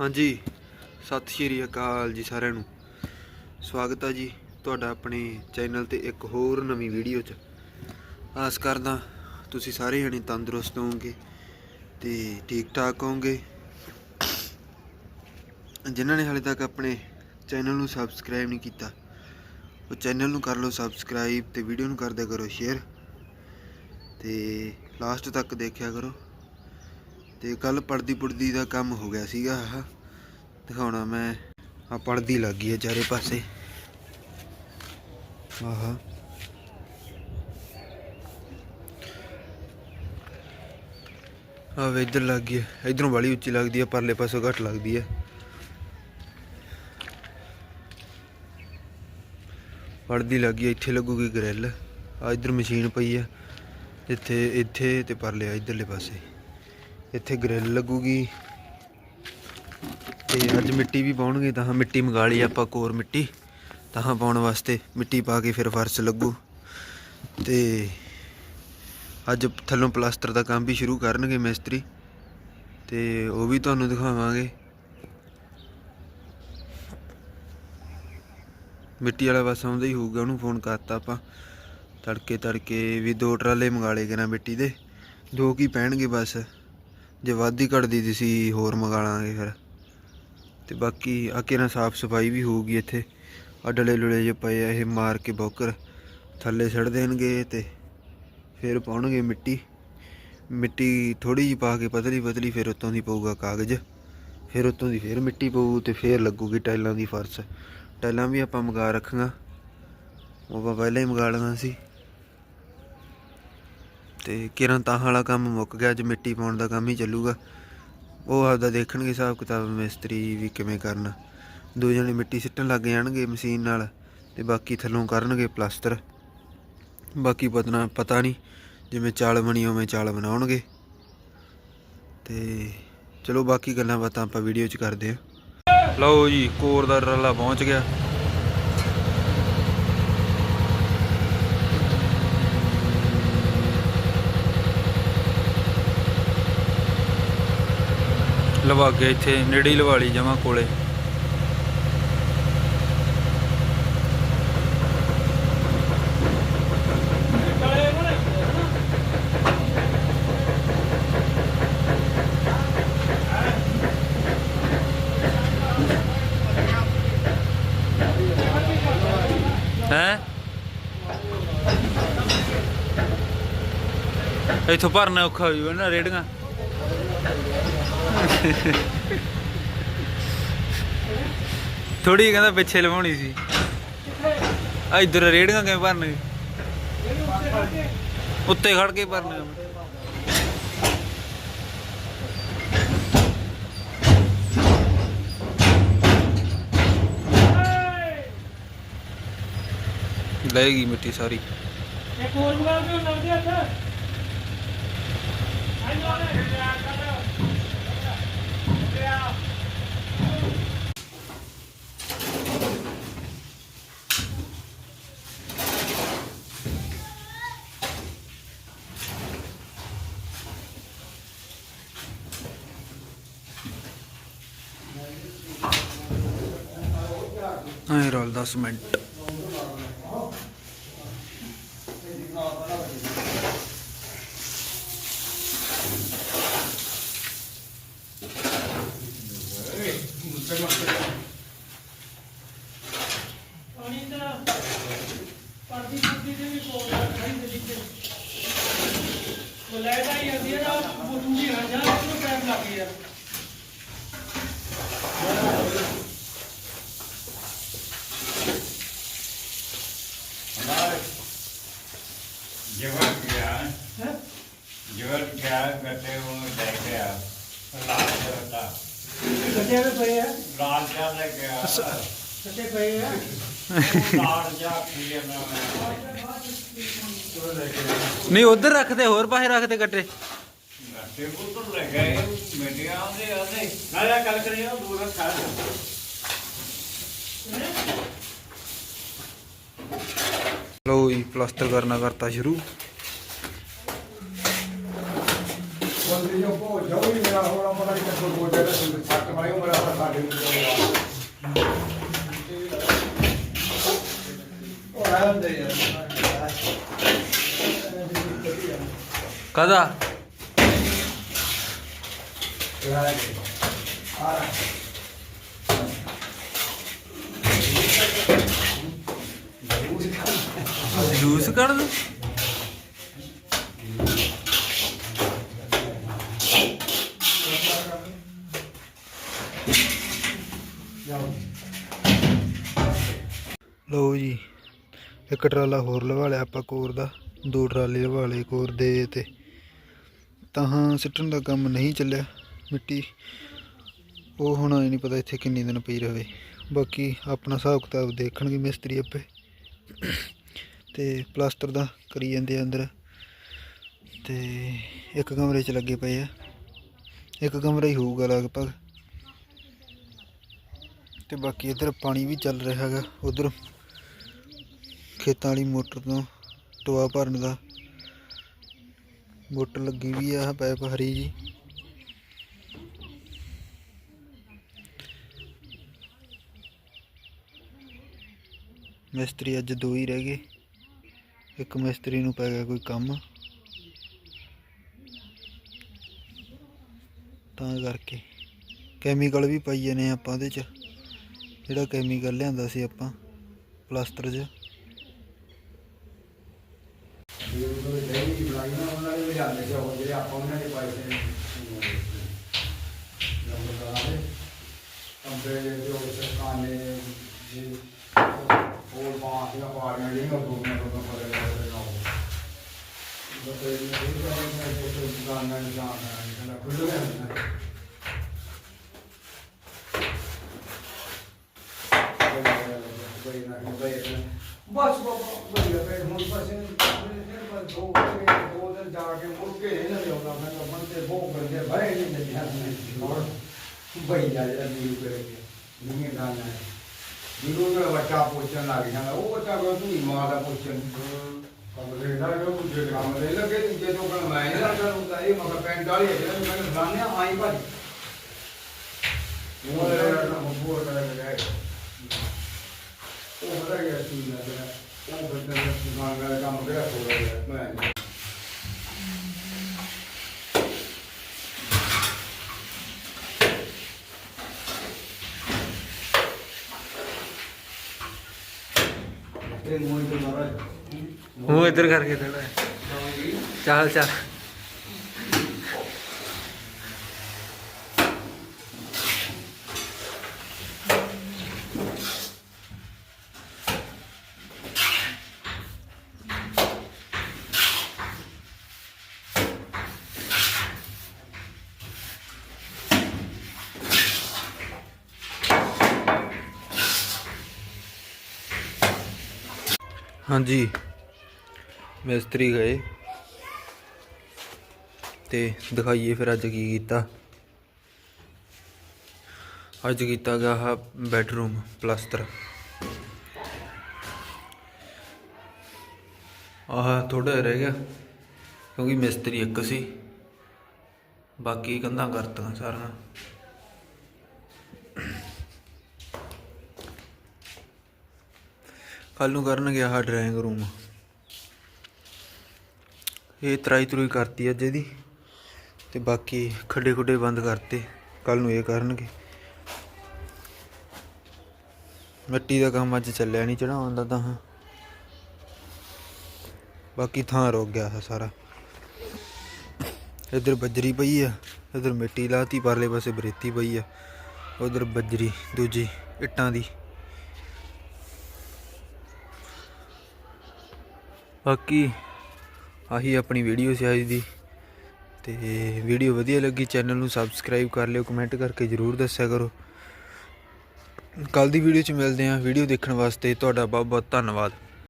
ਹਾਂਜੀ, ਸਤਿ ਸ਼੍ਰੀ ਅਕਾਲ ਜੀ ਸਾਰਿਆਂ ਨੂੰ। ਸਵਾਗਤ ਹੈ ਜੀ ਤੁਹਾਡਾ ਆਪਣੇ ਚੈਨਲ ਤੇ ਇੱਕ ਹੋਰ ਨਵੀਂ ਵੀਡੀਓ 'ਚ। ਆਸ ਕਰਦਾ ਤੁਸੀਂ ਸਾਰੇ ਜਣੇ ਤੰਦਰੁਸਤ ਹੋਵੋਗੇ ਤੇ ਠੀਕ ਠਾਕ ਹੋਵੋਗੇ। ਜਿਨ੍ਹਾਂ ਨੇ ਹਾਲੇ ਤੱਕ ਆਪਣੇ ਚੈਨਲ ਨੂੰ ਸਬਸਕ੍ਰਾਈਬ ਨਹੀਂ ਕੀਤਾ, ਉਹ ਚੈਨਲ ਨੂੰ ਕਰ ਲਓ ਸਬਸਕ੍ਰਾਈਬ ਤੇ ਵੀਡੀਓ ਨੂੰ ਕਰ ਦਿਆ ਕਰੋ ਸ਼ੇਅਰ। ਤੇ ਲਾਸਟ ਤੱਕ ਦੇਖਿਆ ਕਰੋ। ਤੇ ਕੱਲ ਪੜਦੀ ਪੁੜਦੀ ਦਾ ਕੰਮ ਹੋ ਗਿਆ ਸੀਗਾ ਆਹ। ਦਿਖਾਉਣਾ ਮੈਂ। ਆ ਪੜਦੀ ਲੱਗ ਗਈ ਹੈ ਚਾਰੇ ਪਾਸੇ। ਆਹ। ਆਹ ਇੱਧਰ ਲੱਗ ਗਈ ਹੈ। ਇਧਰੋਂ ਵਾਲੀ ਉੱਚੀ ਲੱਗਦੀ ਹੈ, ਪਰਲੇ ਪਾਸੋਂ ਘੱਟ ਲੱਗਦੀ ਹੈ। ਪੜਦੀ ਲੱਗ ਗਈ ਇੱਥੇ ਲੱਗੂਗੀ ਗ੍ਰਿਲ। ਆ ਇਧਰ ਮਸ਼ੀਨ ਪਈ ਆ ਇੱਥੇ ਇੱਥੇ ਤੇ ਪਰਲੇ ਆ ਇਧਰਲੇ ਪਾਸੇ। ਇੱਥੇ ਗ੍ਰਿਲ ਲੱਗੂਗੀ। ਤੇ ਅੱਜ ਮਿੱਟੀ ਵੀ ਪਾਉਣਗੇ, ਤਾਂ ਮਿੱਟੀ ਮੰਗਾ ਲਈ ਆਪਾਂ ਕੋਰ ਮਿੱਟੀ। ਤਾਂ ਪਾਉਣ ਵਾਸਤੇ ਮਿੱਟੀ ਪਾ ਕੇ ਫਿਰ ਫਰਸ਼ ਲੱਗੂ। ਤੇ ਅੱਜ ਥੱਲੋਂ ਪਲਾਸਟਰ ਦਾ ਕੰਮ ਵੀ ਸ਼ੁਰੂ ਕਰਨਗੇ ਮਿਸਤਰੀ। ਤੇ ਉਹ ਵੀ ਤੁਹਾਨੂੰ ਦਿਖਾਵਾਂਗੇ। ਮਿੱਟੀ ਵਾਲਾ ਬਸ ਆਉਂਦਾ ਹੀ ਹੋਊਗਾ, ਉਹਨੂੰ ਫੋਨ ਕਰਤਾ ਆਪਾਂ। ਤੜਕੇ ਤੜਕੇ ਵੀ ਦੋ ਟਰਾਲੇ ਮੰਗਾ ਲਏ ਨਾ ਮਿੱਟੀ ਦੇ। ਦੋ ਕੀ ਪੈਣਗੇ ਬਸ। ਜੇ ਵਾਧੀ ਘਟਦੀ ਦੀ ਸੀ, ਹੋਰ ਮੰਗਾ ਲਾਂਗੇ ਫਿਰ। ਤੇ ਬਾਕੀ ਆ ਕੇ ਸਾਫ਼ ਸਫ਼ਾਈ ਵੀ ਹੋਊਗੀ ਇੱਥੇ। ਆ ਡਲੇ ਲੁਲੇ ਜੇ ਪਏ ਆ, ਇਹ ਮਾਰ ਕੇ ਬੌਕਰ ਥੱਲੇ ਛੱਡ ਦੇਣਗੇ ਤੇ ਫਿਰ ਪਾਉਣਗੇ ਮਿੱਟੀ। ਮਿੱਟੀ ਥੋੜੀ ਜਿਹੀ ਪਾ ਕੇ ਪਤਲੀ ਪਤਲੀ ਫਿਰ ਉੱਤੋਂ ਦੀ ਪਊਗਾ ਕਾਗਜ਼। ਫਿਰ ਉੱਤੋਂ ਦੀ ਫਿਰ ਮਿੱਟੀ ਪਊ ਤੇ ਫਿਰ ਲੱਗੂਗੀ ਟਾਈਲਾਂ ਦੀ ਫਰਸ਼। ਟਾਈਲਾਂ ਵੀ ਆਪਾਂ ਮੰਗਾ ਰੱਖੀਆਂ। ਉਹ ਆਪਾਂ ਪਹਿਲਾਂ ਹੀ ਮੰਗਾ ਲਈਆਂ ਸੀ। ਤੇ ਕਿਰਾਂ ਤਾਂ ਵਾਲਾ ਕੰਮ ਮੁੱਕ ਗਿਆ, ਅੱਜ ਮਿੱਟੀ ਪਾਉਣ ਦਾ ਕੰਮ ਹੀ ਚੱਲੂਗਾ। ਉਹ ਆਪਦਾ ਦੇਖਣਗੇ ਹਿਸਾਬ ਕਿਤਾਬ ਮਿਸਤਰੀ ਵੀ ਕਿਵੇਂ ਕਰਨਾ। ਦੋ ਜਣੇ ਮਿੱਟੀ ਸਿੱਟਣ ਲੱਗ ਜਾਣਗੇ ਮਸ਼ੀਨ ਨਾਲ ਤੇ ਬਾਕੀ ਥੱਲੋਂ ਕਰਨਗੇ ਪਲਾਸਟਰ। ਬਾਕੀ ਪਤਨਾ, ਪਤਾ ਨਹੀਂ ਜਿਵੇਂ ਚਾਲ ਬਣੀ ਉਵੇਂ ਚਾਲ ਬਣਾਉਣਗੇ। ਤੇ ਚਲੋ ਬਾਕੀ ਗੱਲਾਂ ਬਾਤਾਂ ਆਪਾਂ ਵੀਡੀਓ 'ਚ ਕਰਦੇ ਹਾਂ। ਲਓ ਜੀ, ਕੋਰ ਦਾ ਰੱਲਾ ਪਹੁੰਚ ਗਿਆ। ਲਵਾ ਕੇ ਇੱਥੇ ਨੇੜੇ ਹੀ ਲਵਾ ਲਈ ਜਮਾ ਕੋਲੇ। ਹੈ? ਇੱਥੋਂ ਭਰਨਾ ਔਖਾ ਹੋ ਜੂਗਾ ਨਾ ਰੇੜੀਆਂ। ਥੋੜੀ ਕਹਿੰਦਾ ਪਿੱਛੇ ਲਵਾਉਣੀ ਸੀ। ਆ ਇਧਰ ਰੇੜੀਆਂ ਕਿਵੇਂ ਭਰਨੇ ਉੱਤੇ ਖੜ ਕੇ ਭਰਨੇ ਲੈ ਮਿੱਟੀ ਸਾਰੀ। ਇੱਕ ਹੋਰ ਮੰਗਾ ਕੇ ਲੱਗਦੇ ਹੱਥ। ਐ ਰੋਲ 10 ਮਿੰਟ। ਪਾਣੀ ਦਾ ਪਰਦੀ ਪਰਦੀ ਦੇ ਵੀ ਕੋਲ ਆ ਖਾਈ ਦੇ ਵਿੱਚ ਉਹ ਲੈ ਤਾਂ ਹੀ ਆਂਦੀ ਆ ਬੋਟੂ ਦੀ ਹਾਂ ਜਾ ਉਹਨੂੰ ਟਾਈਮ ਲੱਗ ਗਿਆ ਜਵਰ ਗਿਆ ਹੈ ਜਵਰ ਗਿਆ ਗੱਤੇ ਉਹ ਲੈ ਗਿਆ ਲਾਲ ਜਵਤਾ ਗੱਡੇ ਵਿੱਚ ਪਏ ਆ। ਲਾਲ ਜਾ ਲੈ ਗਿਆ ਗੱਡੇ ਪਏ ਆ। ਲਾਲ ਜਾ ਪੀਏ ਨਾ ਨਹੀਂ ਉਧਰ ਰੱਖਦੇ ਹੋਰ ਪਾਸੇ ਰੱਖਦੇ ਗੱਟੇ। ਗੱਤੇ ਪੁੱਤਰ ਲੈ ਗਏ ਮੀਡੀਆ ਦੇ ਆਦੇ ਨਾ ਯਾ ਗੱਲ ਕਰੀ ਉਹ ਦੂਰ ਖਾ ਲਓ ਜੀ ਪਲਾਸਟਰ ਕਰਨਾ ਕਰਤਾ ਸ਼ੁਰੂ ਬੰਦੇ ਜੋ ਕੋ ਜਾਉ ਹੀ ਮੇਰਾ ਹੋਣਾ ਪਤਾ ਨਹੀਂ ਕਿੱਥੋਂ ਗੋਡੇ ਤਾਂ ਸੱਟ ਮਾਰੀ ਉਹ ਮੇਰਾ ਸਾਡੇ ਨੂੰ ਉਹ ਆਉਂਦੇ ਯਾਰ ਕਦਾ? ਜੂਸ ਕੱਢ ਦੋ ਲਓ ਜੀ ਇੱਕ ਟਰਾਲਾ ਹੋਰ ਲਵਾ ਲਿਆ ਆਪਾਂ ਕੋਰ ਦਾ, ਦੋ ਟਰਾਲੇ ਲਵਾ ਲਏ ਕੋਰ ਦੇ ਤੇ। ਤਾਂ ਸਿੱਟਣ ਦਾ ਕੰਮ ਨਹੀਂ ਚੱਲਿਆ ਮਿੱਟੀ। ਉਹ ਹੁਣ ਨਹੀਂ ਪਤਾ ਇੱਥੇ ਕਿੰਨੇ ਦਿਨ ਪਈ ਰਵੇ। ਬਾਕੀ ਆਪਣਾ ਹਿਸਾਬ ਕਿਤਾਬ ਦੇਖਣਗੇ ਮਿਸਤਰੀ ਆਪੇ। ਤੇ ਪਲਾਸਟਰ ਦਾ ਕਰੀ ਜਾਂਦੇ ਆ ਅੰਦਰ। ਤੇ ਇੱਕ ਕਮਰੇ 'ਚ ਲੱਗੇ ਪਏ ਆ। ਇੱਕ ਕਮਰਾ ਹੀ ਹੋਊਗਾ ਲਗਭਗ। ਤੇ ਬਾਕੀ ਇੱਧਰ ਪਾਣੀ ਵੀ ਚੱਲ ਰਿਹਾ ਹੈਗਾ, ਉਧਰ। ਖੇਤਾਂ ਵਾਲੀ ਮੋਟਰ ਤੋਂ ਟੋਆ ਭਰਨ ਦਾ। ਮੋਟਰ ਲੱਗੀ ਵੀ ਆ ਪੈਪ ਹਰੀ ਜੀ। ਮਿਸਤਰੀ ਅੱਜ ਦੋ ਹੀ ਰਹਿ ਗਏ। ਇੱਕ ਮਿਸਤਰੀ ਨੂੰ ਪੈ ਗਿਆ ਕੋਈ ਕੰਮ। ਤਾਂ ਕਰਕੇ ਕੈਮੀਕਲ ਵੀ ਪਾਈ ਜਾਂਦੇ ਆਪਾਂ ਉਹਦੇ ਚ। ਜਿਹੜਾ ਕੈਮੀਕਲ ਲਿਆਂਦਾ ਸੀ ਆਪਾਂ, ਪਲਾਸਟਰ 'ਚ ਜਿਹੜੇ ਦਹੀਂ ਦੀ ਬਣਾਈ ਨਾ ਉਹਨਾਂ ਨੇ ਵੀ ਲਿਆਂਦੇ ਸੀ ਉਹ ਜਿਹੜੇ ਆਪਾਂ ਉਹਨਾਂ ਦੇ ਪੈਸੇ ਨੰਬਰ ਦਾ ਕੰਪੇ ਜੋ ਸਰਕਾਨੇ ਜੀ ਉਹ ਬਾਤ ਦਾ ਪਾੜੀਆਂ ਜਿਹੜੀਆਂ ਉਹ ਦੋ ਮਿੰਟ ਤੋਂ ਪਰੇ ਪਰੇ ਨਾ ਹੋ ਬਤੇ ਇਹ ਨਹੀਂ ਕਰਨਾ ਕਿ ਕੋਈ ਦੁਕਾਨਾਂ ਨਹੀਂ ਜਾਣਾ ਹੈ ਖੁੱਲ੍ਹ ਗਿਆ ਬਸ ਬਾਬਾ ਵਧੀਆ ਪਏ ਹੁਣ ਪਾਸੇ ਬਸ ਦੋ ਦੋ ਦਿਨ ਜਾ ਕੇ ਮੁੜ ਕੇ ਇਹ ਨਾ ਲਿਆਉਂਦਾ, ਮੈਂ ਤਾਂ ਮਨ ਤੇ ਬਹੁਤ ਬੰਦੇ ਭਰੇ ਨਹੀਂ ਨੇ ਧਿਆਨ ਨਹੀਂ ਹੋਰ ਬਈ ਜਾ ਜਿਹੜਾ ਨੀੂ ਕਰੇ ਨਹੀਂ ਗਾਣਾ ਹੈ। ਜਿਹਨੂੰ ਦਾ ਬੱਚਾ ਪੁੱਛਣ ਲੱਗ ਜਾਂਦਾ, ਉਹ ਬੱਚਾ ਕੋ ਤੂੰ ਹੀ ਮਾਂ ਦਾ ਪੁੱਛਣ ਕਮਰੇ ਦਾ ਜੋ ਦੂਜੇ ਕੰਮ ਦੇ ਲੱਗੇ ਦੂਜੇ ਤੋਂ ਕਣ ਮੈਂ ਨਹੀਂ ਲੱਗਦਾ ਹੁੰਦਾ। ਇਹ ਮਗਰ ਪੈਂਟ ਵਾਲੀ ਹੈ ਜਿਹੜਾ, ਮੈਂ ਗਾਣਿਆ ਆਈ ਭਾਜੀ। ਉਹ ਲੈ ਨਾ ਮੋਰ ਕਰ ਗਿਆ ਉਹ ਬੜਾ ਗਿਆ ਸੀ ਨਾ ਉਹ ਬੰਦਾ ਦਾ ਦੁਕਾਨ ਵਾਲਾ ਕੰਮ ਕਿਹੜਾ ਹੋ ਰਿਹਾ ਮੈਂ ਮੂੰਹ ਇੱਧਰ ਕਰਕੇ ਥੋੜਾ ਚੱਲ ਚੱਲ। ਹਾਂਜੀ। ਮਿਸਤਰੀ ਗਏ। ਤੇ ਦਿਖਾਈਏ ਫਿਰ ਅੱਜ ਕੀ ਕੀਤਾ। ਅੱਜ ਕੀਤਾ ਗਿਆ ਹਾ ਬੈਡਰੂਮ ਪਲਸਤਰ। ਆਹ ਥੋੜਾ ਰਹਿ ਗਿਆ, ਕਿਉਂਕਿ ਮਿਸਤਰੀ ਇੱਕ ਸੀ। ਬਾਕੀ ਕੰਧਾਂ ਕਰਤੀਆਂ ਸਾਰੀਆਂ। ਕੱਲ ਨੂੰ ਕਰਨਗੇ ਆਹ ਡਰਾਇੰਗ ਰੂਮ ਇਹ ਤਰਾਈ ਤਰੂਈ ਕਰਤੀ ਅੱਜ ਇਹਦੀ। ਤੇ ਬਾਕੀ ਖੱਡੇ ਖੁੱਡੇ ਬੰਦ ਕਰਤੇ। ਕੱਲ ਨੂੰ ਇਹ ਕਰਨਗੇ। ਮਿੱਟੀ ਦਾ ਕੰਮ ਅੱਜ ਚੱਲਿਆ ਨਹੀਂ ਚੜਾਉਣ ਦਾ ਤਾਂ। ਬਾਕੀ ਥਾਂ ਰੁਕ ਗਿਆ ਹੈ ਸਾਰਾ। ਇੱਧਰ ਬੱਜਰੀ ਪਈ ਆ। ਇੱਧਰ ਮਿੱਟੀ ਲਾਤੀ, ਪਰਲੇ ਪਾਸੇ ਬਰੇਤੀ ਪਈ ਆ। ਉਧਰ ਬੱਜਰੀ, ਦੂਜੀ ਇੱਟਾਂ ਦੀ। ਬਾਕੀ ਆਹੀ ਆਪਣੀ ਵੀਡੀਓ ਸੀ ਅੱਜ ਦੀ। ਤੇ ਵੀਡੀਓ ਵਧੀਆ ਲੱਗੀ ਚੈਨਲ ਨੂੰ ਸਬਸਕ੍ਰਾਈਬ ਕਰ ਲਿਓ ਕਮੈਂਟ ਕਰਕੇ ਜਰੂਰ ਦੱਸਿਆ ਕਰੋ। ਕੱਲ ਦੀ ਵੀਡੀਓ 'ਚ ਮਿਲਦੇ ਹਾਂ ਵੀਡੀਓ ਦੇਖਣ ਵਾਸਤੇ। ਤੁਹਾਡਾ ਬਹੁਤ ਬਹੁਤ ਧੰਨਵਾਦ।